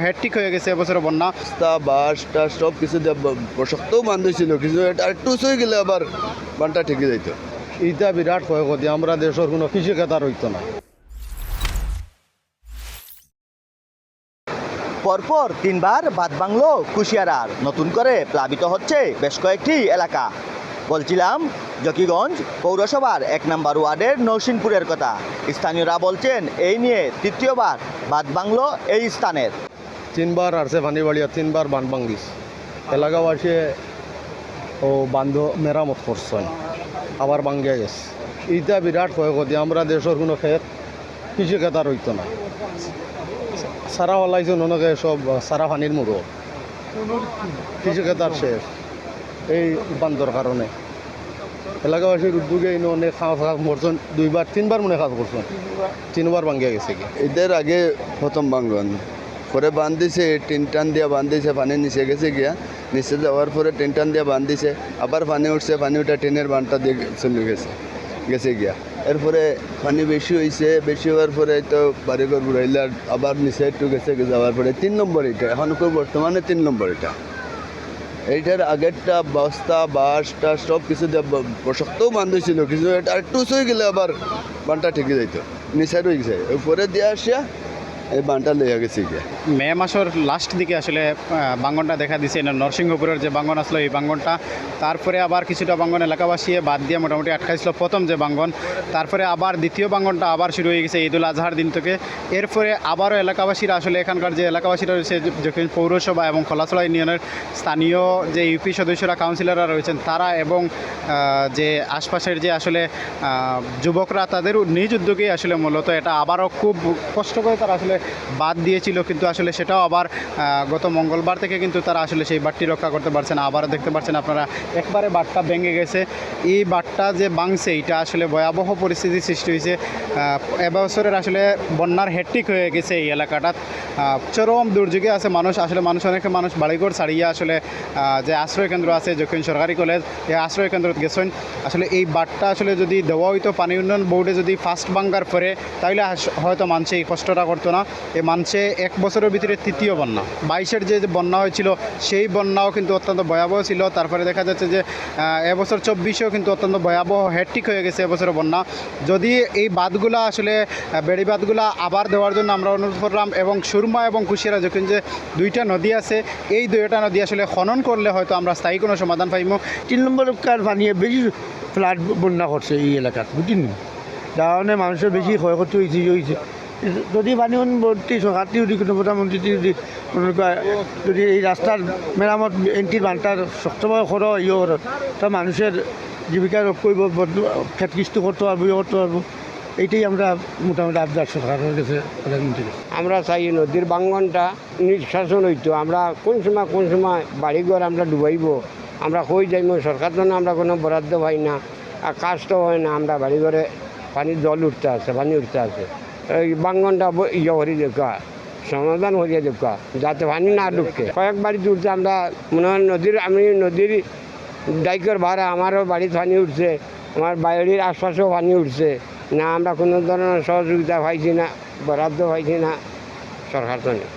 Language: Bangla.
হ্যাট্রিক হয়ে গেছে এবছর বন্যা। রাস্তা বাস টাস সব কিছু দিয়ে শক্তও বান্ধ ছিল কিছু এটা একটু হয়ে গেলে আবার বানটা ঠিকই যাইতো। ইটা বিরাট ক্ষয়ক্ষতি আমরা দেশের কোনো কৃষিকাতা রইতো না। পরপর তিনবার বাদ বাংলো কুশিয়ারার। নতুন করে প্লাবিত হচ্ছে বেশ কয়েকটি এলাকা। বলছিলাম জকিগঞ্জ পৌরসভার এক নম্বর ওয়ার্ডের নরসিংপুরের কথা। স্থানীয়রা বলছেন এই নিয়ে তৃতীয়বার বাদ বাংলো এই স্থানের। তিনবার আসছে ভানিবাড়িয়া তিনবার বান ভাঙ্গিস এলাকাবাসী ও বান্ধ মেরামত করছেন। আবার ভাঙ্গিয়া গেছে। ইটা বিরাট ক্ষয়ক্ষতি। আমরা দেশের কোনো খেত ক্ষেত কৃষিকাতা রইতো না। সারা হলাইছে ননকে সব সারা পানির মুড়ো কৃষিকাতার শেষ। এই বান্ধর কারণে। এলাকাবাসীর উদ্যোগে ইনো অনেক খাওয়া খাওয়া করছেন। দুইবার, তিনবার মনে কাজ করছেন। তিনবার ভাঙ্গিয়া গেছে কি এদের আগে প্রথম বাঙ্গন। পরে বান্ধিছে, টিন টান দিয়ে বান্ধিছে, পানি নিচে গেছে গিয়া। নিচে যাওয়ার পরে টিন টান দিয়ে বান্ধিছে, আবার পানি উঠছে, পানি উঠে টিনের বানটা দিয়ে চলে গেছে গেছে গিয়া। এরপরে পানি বেশি হয়েছে বেশি হওয়ার পরে তো বাড়িঘর ঘুরাইলে আবার নিচে একটু গেছে যাওয়ার পরে তিন নম্বর এটা, এখন বর্তমানে তিন নম্বর এটা। এইটার আগেরটা বস্তা বাস টাস সব কিছু শক্তও বান্ধ ছিল কিছু এটা একটু হয়ে গেলে আবার বানটা ঠিকই যাইতো, নিচে রয়ে গেছে। উপরে দিয়ে আসিয়া এই বানটা লইয়া গেছে মে মাসের লাস্ট দিকে আসলে বাঙ্গনটা দেখা দিছে। নরসিংহপুরের যে বাঙ্গন আসলো, এই বাঙ্গনটা, তারপরে আবার কিছুটা বাঙ্গন এলাকাবাসী বাদ দিয়ে মোটামুটি আটকাইছিল প্রথম যে বাঙ্গন। তারপরে আবার দ্বিতীয় বাঙ্গনটা আবার শুরু হয়ে গেছে ঈদুল আজহার দিন থেকে। এরপরে আবারও এলাকাবাসীরা আসলে এখানকার যে এলাকাবাসীরা রয়েছে যখন পৌরসভা এবং খোলাসলা ইউনিয়নের স্থানীয় যে ইউপি সদস্যরা কাউন্সিলররা রয়েছেন, তারা এবং যে আশপাশের যে আসলে যুবকরা, তাদের নিজ উদ্যোগেই আসলে মূলত এটা আবারও খুব কষ্ট করে তারা আসলে বাদ দিয়েছিল, কিন্তু আসলে সেটাও আবার গত মঙ্গলবার থেকে কিন্তু তারা আসলে সেই বাটটি রক্ষা করতে পারছে না। আবারও দেখতে পাচ্ছেন আপনারা, একবারে বাটটা ভেঙে গেছে। এই বাটটা যে ভাঙছে, এটা আসলে ভয়াবহ পরিস্থিতি সৃষ্টি হয়েছে। এবছরের আসলে বন্যার হেট্রিক হয়ে গেছে এই এলাকাটা। চরম দুর্যোগে আছে মানুষ, আসলে মানুষ অনেকে, মানুষ বাড়িঘর ছাড়িয়ে আসলে যে আশ্রয় কেন্দ্র আছে যখন সরকারি কলেজ এই আশ্রয় কেন্দ্রত গেছেন। আসলে এই বাটটা আসলে যদি দেওয়া হইতো, পানি উন্নয়ন বোর্ডে যদি ফার্স্ট বাঙ্গার পরে তাহলে হয়তো মানুষে এই কষ্টটা করতো না। এই মানুষে এক বছরের ভিতরে তৃতীয় বন্যা। বাইশের যে বন্যা হয়েছিল, সেই বন্যাও কিন্তু অত্যন্ত ভয়াবহ ছিল। তারপরে দেখা যাচ্ছে যে এবছর চব্বিশেও কিন্তু অত্যন্ত ভয়াবহ হ্যাট্রিক হয়ে গেছে এবছরের বন্যা। যদি এই বাঁধগুলা আসলে বেড়ি বাঁধগুলা আবার দেওয়ার জন্য আমরা অনুরোধ করলাম এবং সুরমা এবং কুশিয়ারা যখন যে দুইটা নদী আছে, এই দুইটা নদী আসলে খনন করলে হয়তো আমরা স্থায়ী কোনো সমাধান পাইমু। তিন নম্বর বানিয়ে বেশি ফ্লাড বন্যা করছে এই এলাকাত বুঝলেন যার কারণে মানুষের বেশি ক্ষয়ক্ষতি হয়েছে হয়েছে যদি পানি ভর্তি সরকারটি যদি কোনো প্রধানমন্ত্রী যদি যদি এই রাস্তার মেরামত এন্টির বানটার শক্তভাবে করো তা মানুষের জীবিকা রোগ করব ক্ষেত কিস্তি করতে পারব ইয়ে করতে পারব এইটাই আমরা মোটামুটি আবদার সরকারের কাছে প্রধানমন্ত্রী আমরা চাই নদীর বাঙ্গনটা নিষ্কাশন হইতো, আমরা কোন সময় কোন সময় বাড়িঘর আমরা ডুবাইব, আমরা কই যাইব সরকার জন্য আমরা কোনো বরাদ্দ পাই না, আর কাজ তো হয় না, আমরা বাড়িঘরে পানির জল উঠতে আছে, পানি উঠতে আছে। বাঙ্গনটা ইয়ে করি দেখা সমাধান করিয়ে দেখা যাতে পানি না ডুবকে। কয়েক বাড়ি উঠছে আমরা, মনে হয় নদীর, আমি নদীর ডাইকের ভাড়া, আমারও বাড়িতে পানি উঠছে, আমার বাড়ির আশপাশেও পানি উঠছে। না, আমরা কোনো ধরনের সহযোগিতা পাইছি না, বরাদ্দ পাইছি না সরকার